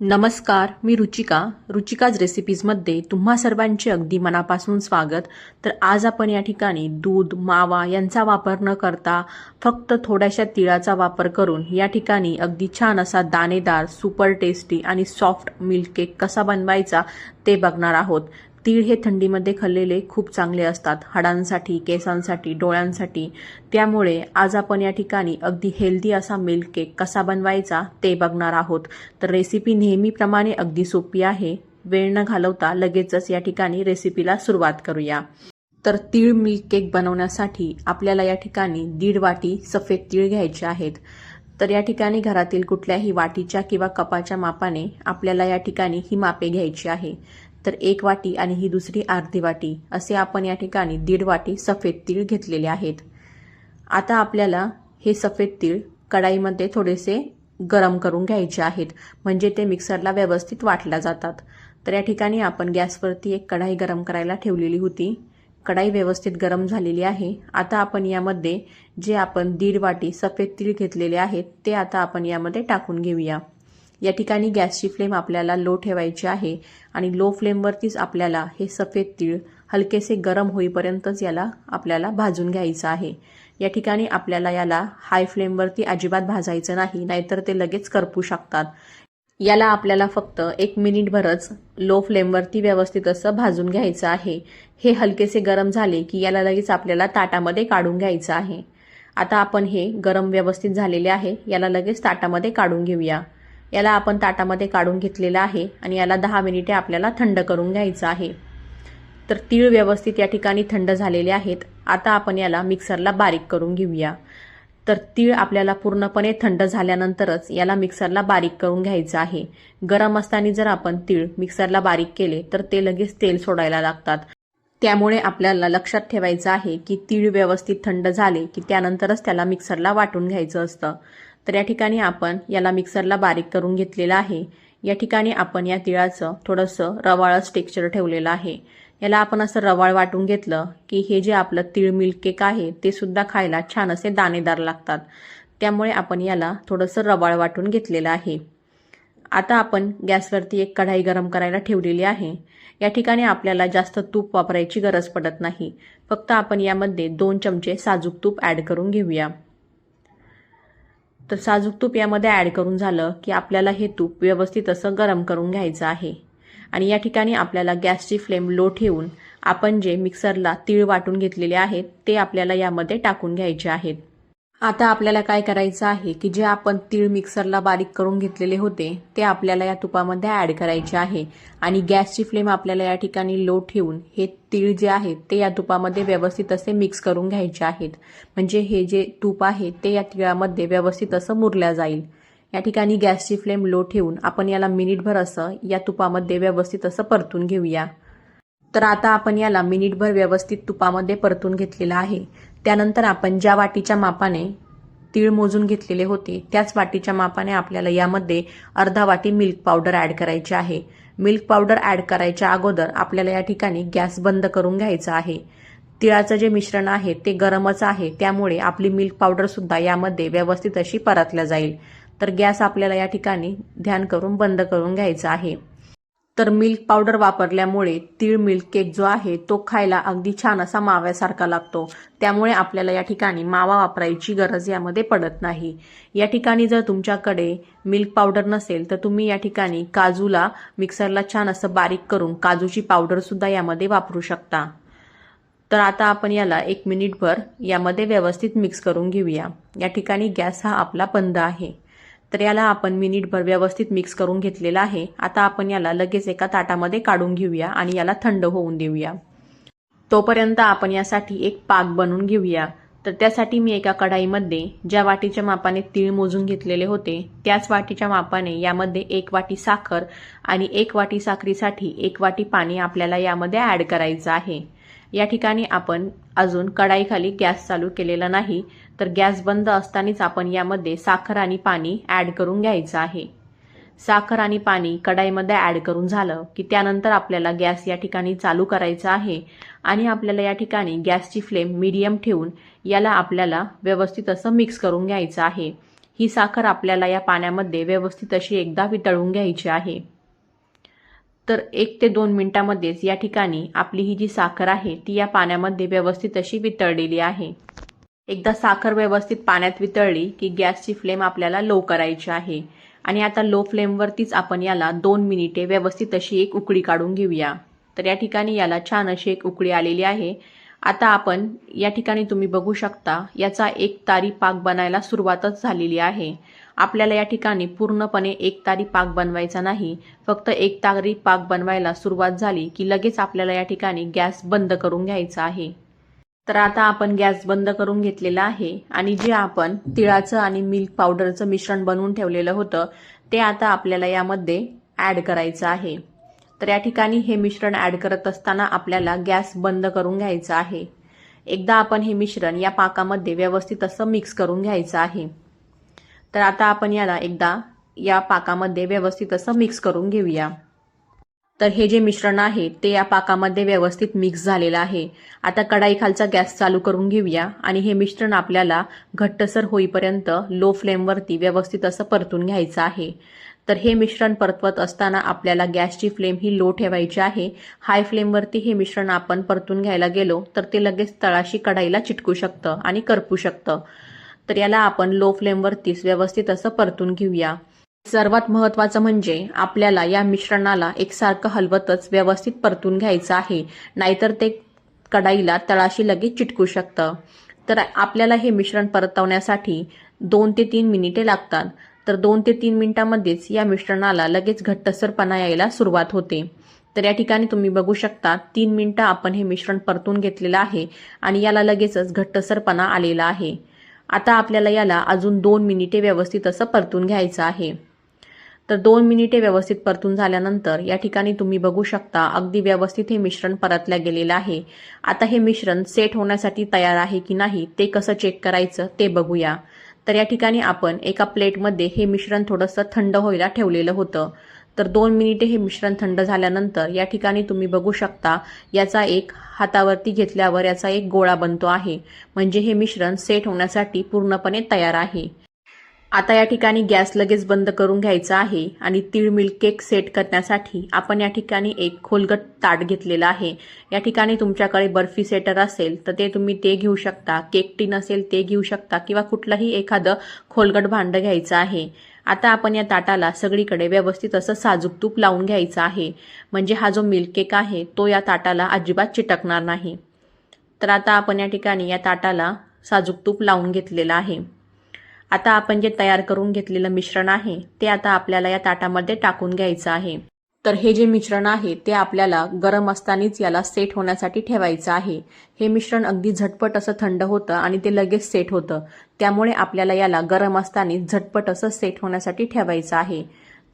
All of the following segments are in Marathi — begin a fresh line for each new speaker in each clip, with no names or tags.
नमस्कार मी रुचिका. रुचिकाज रेसिपीजमध्ये तुम्हा सर्वांचे अगदी मनापासून स्वागत. तर आज आपण या ठिकाणी दूध मावा यांचा वापर न करता फक्त थोड्याशा तिळाचा वापर करून या ठिकाणी अगदी छान असा दाणेदार सुपर टेस्टी आणि सॉफ्ट मिल्क केक कसा बनवायचा ते बघणार आहोत. तीळ हे थंडीमध्ये खाल्लेले खूप चांगले असतात. हाडांसाठी केसांसाठी डोळ्यांसाठी. त्यामुळे आज आपण या ठिकाणी अगदी हेल्दी असा मिल्क केक कसा बनवायचा ते बघणार आहोत. तर रेसिपी नेहमीप्रमाणे अगदी सोपी आहे. वेळ न घालवता लगेचच या ठिकाणी रेसिपीला सुरुवात करूया. तर तीळ मिल्क केक बनवण्यासाठी आपल्याला या ठिकाणी दीड वाटी सफेद तीळ घ्यायचे आहेत. तर या ठिकाणी घरातील कुठल्याही वाटीच्या किंवा कपाच्या मापाने आपल्याला या ठिकाणी ही मापे घ्यायची आहे. तर एक वाटी आणि ही दुसरी अर्धी वाटी असे आपण या ठिकाणी दीड वाटी सफेद तीळ घेतलेले आहेत. आता आपल्याला हे सफेद तीळ कढाईमध्ये थोडेसे गरम करून घ्यायचे आहेत म्हणजे ते मिक्सरला व्यवस्थित वाटल्या जातात. तर या ठिकाणी आपण गॅसवरती एक कढाई गरम करायला ठेवलेली होती. कढाई व्यवस्थित गरम झालेली आहे. आता आपण यामध्ये जे आपण दीड वाटी सफेद तीळ घेतलेले आहेत ते आता आपण यामध्ये टाकून घेऊया. या ठिकाणी गॅसची फ्लेम आपल्याला लो ठेवायची आहे आणि लो फ्लेमवरतीच आपल्याला हे सफेद तीळ हलकेसे गरम होईपर्यंतच याला आपल्याला भाजून घ्यायचं आहे. या ठिकाणी आपल्याला याला हाय फ्लेमवरती अजिबात भाजायचं नाही नाहीतर ते लगेच करपू शकतात. याला आपल्याला फक्त एक मिनिटभरच लो फ्लेमवरती व्यवस्थित असं भाजून घ्यायचं आहे. हे हलकेसे गरम झाले की याला लगेच आपल्याला ताटामध्ये काढून घ्यायचं आहे. आता आपण हे गरम व्यवस्थित झालेले आहे याला लगेच ताटामध्ये काढून घेऊया. याला आपण ताटामध्ये काढून घेतलेला आहे आणि याला दहा मिनिटे आपल्याला थंड करून घ्यायचं आहे. तर तीळ व्यवस्थित या ठिकाणी थंड झालेले आहेत. आता आपण याला मिक्सरला बारीक करून घेऊया. तर तीळ आपल्याला पूर्णपणे थंड झाल्यानंतरच याला मिक्सरला बारीक करून घ्यायचं आहे. गरम असताना जर आपण तीळ मिक्सरला बारीक केले तर ते लगेच तेल सोडायला लागतात. त्यामुळे आपल्याला लक्षात ठेवायचं आहे की तीळ व्यवस्थित थंड झाले की त्यानंतरच त्याला मिक्सरला वाटून घ्यायचं असतं. तर या ठिकाणी आपण याला मिक्सरला बारीक करून घेतलेलं आहे. या ठिकाणी आपण या तिळाचं थोडंसं रवाळच टेक्स्चर ठेवलेलं आहे. याला आपण असं रवाळ वाटून घेतलं की हे जे आपलं तीळ मिल्क केक आहे ते सुद्धा खायला छान असे दाणेदार लागतात. त्यामुळे आपण याला थोडंसं रवाळ वाटून घेतलेलं आहे. आता आपण गॅसवरती एक कढाई गरम करायला ठेवलेली आहे. या ठिकाणी आपल्याला जास्त तूप वापरायची गरज पडत नाही. फक्त आपण यामध्ये दोन चमचे साजूक तूप ॲड करून घेऊया. तर साजूक तूप यामध्ये ॲड करून झालं की आपल्याला हे तूप व्यवस्थित असं गरम करून घ्यायचं आहे. आणि या ठिकाणी आपल्याला गॅसची फ्लेम लो ठेवून आपण जे मिक्सरला तीळ वाटून घेतलेले आहेत ते आपल्याला यामध्ये टाकून घ्यायचे आहेत. आता आपल्याला काय करायचं आहे की जे आपण तीळ मिक्सरला बारीक करून घेतलेले होते ते आपल्याला या तुपामध्ये ॲड करायचे आहे. आणि गॅसची फ्लेम आपल्याला या ठिकाणी लो ठेवून हे तीळ जे आहेत ते या तुपामध्ये व्यवस्थित असे मिक्स करून घ्यायचे आहेत. म्हणजे हे जे तूप आहे ते या तिळामध्ये व्यवस्थित असं मुरल्या जाईल. या ठिकाणी गॅसची फ्लेम लो ठेवून आपण याला मिनिटभर असं या तुपामध्ये व्यवस्थित असं परतून घेऊया. तर आता आपण याला मिनिटभर व्यवस्थित तुपामध्ये परतून घेतलेलं आहे. त्यानंतर आपण ज्या वाटीच्या मापाने तीळ मोजून घेतलेले होते त्याच वाटीच्या मापाने आपल्याला यामध्ये अर्धा वाटी मिल्क पावडर ॲड करायची आहे. मिल्क पावडर ॲड करायच्या अगोदर आपल्याला या ठिकाणी गॅस बंद करून घ्यायचा आहे. तिळाचं जे मिश्रण आहे ते गरमच आहे त्यामुळे आपली मिल्क पावडरसुद्धा यामध्ये व्यवस्थित अशी परतल्या जाईल. तर गॅस आपल्याला या ठिकाणी ध्यान करून बंद करून घ्यायचा आहे. तर मिल्क पावडर वापरल्यामुळे तीळ मिल्क केक जो आहे तो खायला अगदी छान असा माव्यासारखा लागतो. त्यामुळे आपल्याला या ठिकाणी मावा वापरायची गरज यामध्ये पडत नाही. या ठिकाणी जर तुमच्याकडे मिल्क पावडर नसेल तर तुम्ही या ठिकाणी काजूला मिक्सरला छान असं बारीक करून काजूची पावडरसुद्धा यामध्ये वापरू शकता. तर आता आपण याला एक मिनिटभर यामध्ये व्यवस्थित मिक्स करून घेऊया. या ठिकाणी गॅस हा आपला बंद आहे. तर याला आपण मिनिटभर व्यवस्थित मिक्स करून घेतलेला आहे. आता आपण याला लगेच एका ताटामध्ये काढून घेऊया आणि याला थंड होऊन देऊया. तोपर्यंत आपण यासाठी एक पाक बनवून घेऊया. तर त्यासाठी मी एका कढाईमध्ये ज्या वाटीच्या मापाने तीळ मोजून घेतलेले होते त्याच वाटीच्या मापाने यामध्ये एक वाटी साखर आणि एक वाटी साखरीसाठी एक वाटी पाणी आपल्याला यामध्ये ॲड करायचं आहे. या ठिकाणी आपण अजून कढाईखाली गॅस चालू केलेला नाही तर गॅस बंद असतानाच आपण यामध्ये साखर आणि पाणी ॲड करून घ्यायचं आहे. साखर आणि पाणी कढाईमध्ये ॲड करून झालं की त्यानंतर आपल्याला गॅस या ठिकाणी चालू करायचा आहे आणि आपल्याला या ठिकाणी गॅसची फ्लेम मीडियम ठेवून याला आपल्याला व्यवस्थित असं मिक्स करून घ्यायचं आहे. ही साखर आपल्याला या पाण्यामध्ये व्यवस्थित अशी एकदा वितळून घ्यायची आहे. तर एक ते दोन मिनिटामध्येच या ठिकाणी आपली ही जी साखर आहे ती या पाण्यामध्ये व्यवस्थित अशी वितळलेली आहे. एकदा साखर व्यवस्थित पाण्यात वितळली की गॅसची फ्लेम आपल्याला लो करायची आहे. आणि आता लो फ्लेमवरतीच आपण याला दोन मिनिटे व्यवस्थित अशी एक उकळी काढून घेऊया. तर या ठिकाणी याला छान अशी एक उकळी आलेली आहे. आता आपण या ठिकाणी तुम्ही बघू शकता याचा एक तारी पाक बनायला सुरुवातच झालेली आहे. आपल्याला या ठिकाणी पूर्णपणे एक तारी पाक बनवायचा नाही फक्त एक तारी पाक बनवायला सुरुवात झाली की लगेच आपल्याला या ठिकाणी गॅस बंद करून घ्यायचा आहे. तर आता आपण गॅस बंद करून घेतलेला आहे आणि जे आपण तिळाचं आणि मिल्क पावडरचं मिश्रण बनवून ठेवलेलं होतं ते आता आपल्याला यामध्ये ॲड करायचं आहे. तर या ठिकाणी हे मिश्रण ॲड करत असताना आपल्याला गॅस बंद करून घ्यायचा आहे. एकदा आपण हे मिश्रण या पाकामध्ये व्यवस्थित असं मिक्स करून घ्यायचं आहे. तर आता आपण याला एकदा या पाकामध्ये व्यवस्थित असं मिक्स करून घेऊया. तर हे जे मिश्रण आहे ते या पाकामध्ये व्यवस्थित मिक्स झालेलं आहे. आता कढाई खालचा गॅस चालू करून घेऊया आणि हे मिश्रण आपल्याला घट्टसर होईपर्यंत लो फ्लेमवरती व्यवस्थित असं परतून घ्यायचं आहे. तर हे मिश्रण परतवत असताना आपल्याला गॅसची फ्लेम ही लो ठेवायची आहे. हाय फ्लेमवरती हे मिश्रण आपण परतून घ्यायला गेलो तर ते लगेच तळाशी कढाईला चिटकू शकतं आणि करपू शकतं. तर याला आपण लो फ्लेमवरतीच व्यवस्थित असं परतून घेऊया. सर्वात महत्त्वाचं म्हणजे आपल्याला या मिश्रणाला एकसारखं हलवतच व्यवस्थित परतून घ्यायचं आहे. नाहीतर ते कढाईला तळाशी लगेच चिटकू शकतं. तर आपल्याला हे मिश्रण परतवण्यासाठी दोन ते तीन मिनिटे लागतात. तर दोन ते तीन मिनिटांमध्येच या मिश्रणाला लगेच घट्टसरपणा यायला सुरुवात होते. तर या ठिकाणी तुम्ही बघू शकता तीन मिनिटं आपण हे मिश्रण परतून घेतलेलं आहे आणि याला लगेचच घट्टसरपणा आलेला आहे. आता आपल्याला याला अजून दोन मिनिटे व्यवस्थित असं परतून घ्यायचं आहे. तर दोन मिनिटे व्यवस्थित परतून झाल्यानंतर या ठिकाणी तुम्ही बघू शकता अगदी व्यवस्थित हे मिश्रण परतल्या गेलेलं आहे. आता हे मिश्रण सेट होण्यासाठी तयार आहे की नाही ते कसं चेक करायचं ते बघूया. तर या ठिकाणी आपण एका प्लेटमध्ये हे मिश्रण थोडंसं थंड व्हायला ठेवलेलं होतं. तर दोन मिनिटे हे मिश्रण थंड झाल्यानंतर या ठिकाणी तुम्ही बघू शकता याचा एक हातावरती घेतल्यावर याचा एक गोळा बनतो आहे. म्हणजे हे मिश्रण सेट होण्यासाठी पूर्णपणे तयार आहे. आता या ठिकाणी गॅस लगेच बंद करून घ्यायचा आहे आणि तीळ मिल्क केक सेट करण्यासाठी आपण या ठिकाणी एक खोलगट ताट घेतलेला आहे. या ठिकाणी तुमच्याकडे बर्फी सेटर असेल तर ते तुम्ही ते घेऊ शकता. केक टीन असेल ते घेऊ शकता किंवा कुठलंही एखादं खोलगट भांडं घ्यायचं आहे. आता आपण या ताटाला सगळीकडे व्यवस्थित असं साजूक तूप लावून घ्यायचं आहे. म्हणजे हा जो मिल्क केक आहे तो या ताटाला अजिबात चिटकणार नाही. तर आता आपण या ठिकाणी या ताटाला साजूक तूप लावून घेतलेलं आहे. आता आपण जे तयार करून घेतलेलं मिश्रण आहे ते आता आपल्याला या ताटामध्ये टाकून घ्यायचं आहे. तर हे जे मिश्रण आहे ते आपल्याला गरम असतानाच याला सेट होण्यासाठी ठेवायचं आहे. हे मिश्रण अगदी झटपट असं थंड होतं आणि ते लगेच सेट होतं. त्यामुळे आपल्याला याला गरम असतानाच झटपट असं सेट होण्यासाठी ठेवायचं आहे.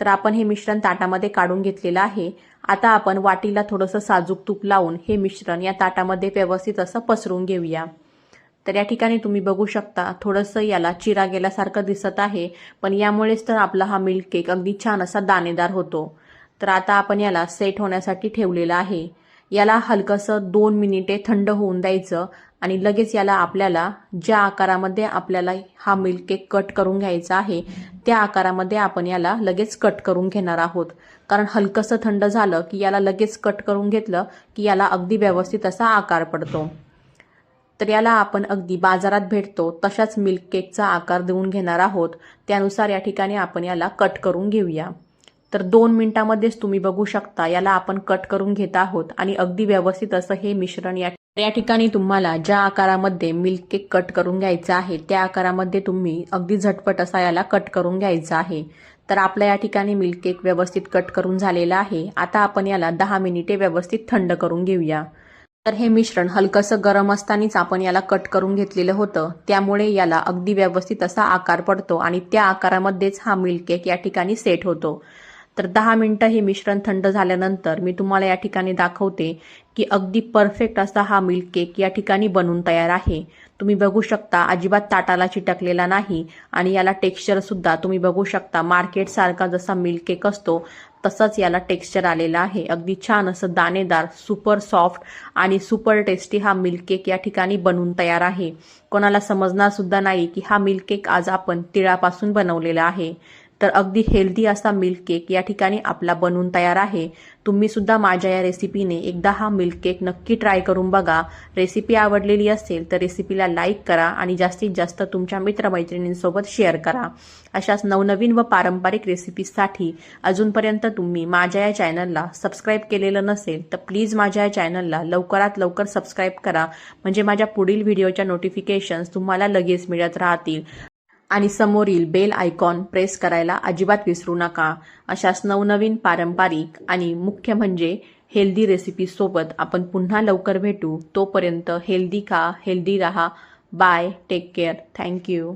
तर आपण हे मिश्रण ताटामध्ये काढून घेतलेलं आहे. आता आपण वाटीला थोडंसं साजूक तूप लावून हे मिश्रण या ताटामध्ये व्यवस्थित असं पसरून घेऊया. तर या ठिकाणी तुम्ही बघू शकता थोडंसं याला चिरा गेल्यासारखं दिसत आहे. पण यामुळेच तर आपला हा मिल्क केक अगदी छान असा दाणेदार होतो. तर आता आपण याला सेट होण्यासाठी ठेवलेलं आहे. याला हलकंसं दोन मिनिटे थंड होऊन द्यायचं आणि लगेच याला आपल्याला ज्या आकारामध्ये आपल्याला हा मिल्क केक कट करून घ्यायचा आहे त्या आकारामध्ये आपण याला लगेच कट करून घेणार आहोत. कारण हलकंसं थंड झालं की याला लगेच कट करून घेतलं की याला अगदी व्यवस्थित असा आकार पडतो. तर याला आपण अगदी बाजारात भेटतो तशाच मिल्क केकचा आकार देऊन घेणार आहोत. त्यानुसार या ठिकाणी आपण याला कट करून घेऊया. तर दोन मिनिटांमध्येच तुम्ही बघू शकता याला आपण कट करून घेत आहोत आणि अगदी व्यवस्थित असं हे मिश्रण या या ठिकाणी तुम्हाला ज्या आकारामध्ये मिल्क केक कट करून घ्यायचा आहे त्या आकारामध्ये तुम्ही अगदी झटपट असा याला कट करून घ्यायचा आहे. तर आपल्या या ठिकाणी मिल्क केक व्यवस्थित कट करून झालेला आहे. आता आपण याला दहा मिनिटे व्यवस्थित थंड करून घेऊया. तर हे मिश्रण हलकंसं गरम असतानाच आपण याला कट करून घेतलेलं होतं. त्यामुळे याला अगदी व्यवस्थित असा आकार पडतो आणि त्या आकारामध्येच हा मिल्क केक या ठिकाणी सेट होतो. तर दहा मिनटं हे मिश्रण थंड झाल्यानंतर मी तुम्हाला या ठिकाणी दाखवते की अगदी परफेक्ट असा हा मिल्क केक या ठिकाणी बनून तयार आहे. तुम्ही बघू शकता अजिबात ताटाला चिटकलेला नाही आणि याला टेक्स्चरसुद्धा तुम्ही बघू शकता. मार्केटसारखा जसा मिल्क केक असतो तसंच याला टेक्स्चर आलेला आहे. अगदी छान असं दाणेदार सुपर सॉफ्ट आणि सुपर टेस्टी हा मिल्क केक या ठिकाणी बनून तयार आहे. कोणाला समजणार सुद्धा नाही की हा मिल्क केक आज आपण तिळापासून बनवलेला आहे. तर अगदी हेल्दी असा मिल्क केक या ठिकाणी आपला बनून तयार आहे. तुम्ही सुद्धा माझ्या या रेसिपीने एकदा हा मिल्क केक नक्की ट्राय करून बघा. रेसिपी आवडलेली असेल तर रेसिपीला लाईक करा आणि जास्तीत जास्त तुमच्या मित्रमैत्रिणींसोबत शेअर करा. अशाच नवनवीन व पारंपरिक रेसिपीजसाठी अजूनपर्यंत तुम्ही माझ्या या चॅनलला सबस्क्राईब केलेलं नसेल तर प्लीज माझ्या या चॅनलला लवकरात लवकर सबस्क्राईब करा. म्हणजे माझ्या पुढील व्हिडिओच्या नोटिफिकेशन्स तुम्हाला लगेच मिळत राहतील. आणि समोरील बेल आयकॉन प्रेस करायला अजिबात विसरू नका. अशाच नवनवीन पारंपरिक आणि मुख्य म्हणजे हेल्दी रेसिपीसोबत आपण पुन्हा लवकर भेटू. तोपर्यंत हेल्दी खा हेल्दी राहा. Bye take care. थँक्यू